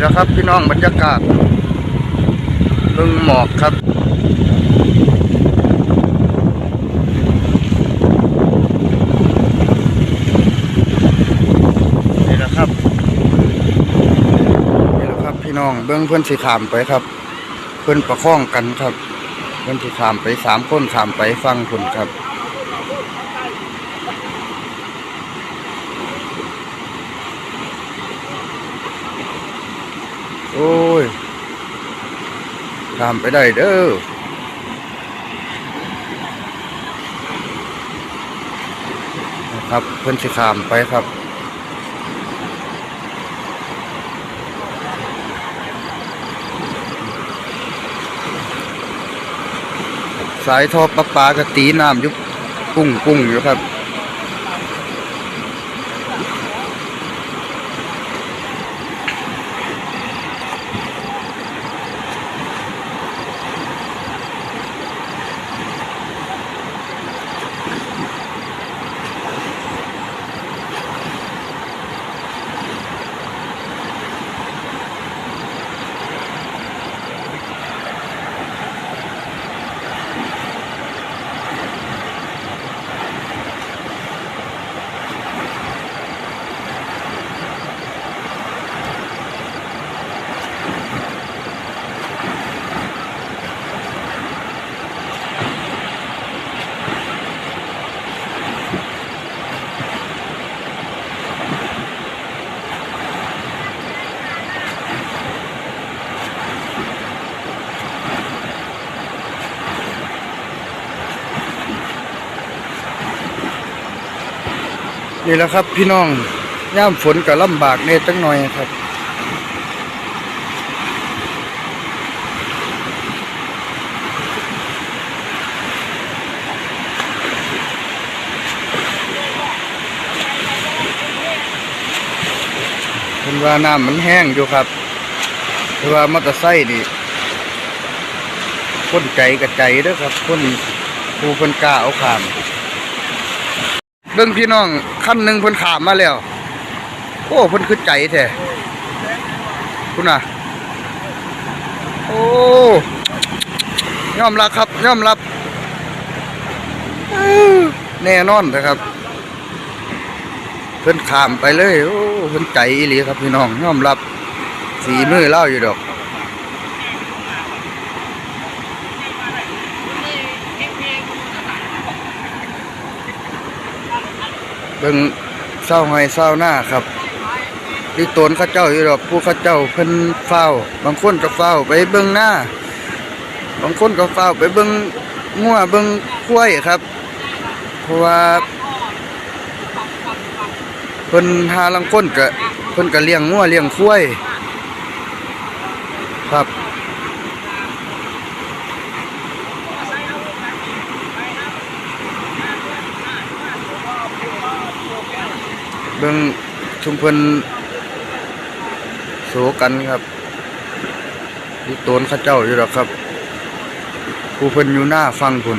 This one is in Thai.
แหละครับ พี่น้องบรรยากาศเบิ่งหมอกครับนี่แหละครับนี่แหละครับ พี่น้องเบื้องเพื่อนสีขามไปครับ เพื่อนประคองกันครับ เพื่อนสีขามไปสามคนขามไปฟังคนครับ โอ้ยขามไปได้เด้อครับเพื่อนสีขามไปครับสายท่อประปากระตีน้ำยุบปุ้งปุ้งอยู่ครับ นี่แหละครับพี่น้องย่ามฝนก็ลำบากเนตั้งหน่อยครับ เป็นว่าน้ำมันแห้งอยู่ครับเพราะว่ามอเตอร์ไซค์นี่คนใจกับใจด้อครับคนผู้คนกล้าเอาขาม เบิ่งพี่น้องขั้นหนึ่งเพิ่นขามมาแล้ว โอ้เพิ่นคือใจแท้คุณน่ะ โอ้ยอมรับครับยอมรับแน่นอนนะครับ เพิ่นขามไปเลย โอ้เพิ่นใจอีหลีครับพี่น้องยอมรับสีมือเล่าอยู่ดอก เบิ่งเศร้าไห้เศร้าหน้าครับที่ตนข้าเจ้าอยู่ดอกผู้ข้าเจ้าเพิ่นเฝ้า บางคนก็เฝ้าไปเบิ่งหน้า บางคนก็เฝ้าไปเบิ่งงัวเบิ่งควายครับ เพราะว่าเพิ่นหาลังคนก็เพิ่นก็เลี้ยงงัวเลี้ยงควายครับ เบิ่งชุมเพิ่นโศกันครับอยู่โตนข้าเจ้าอยู่หรอครับผู้เพิ่นอยู่หน้าฟังพุ่น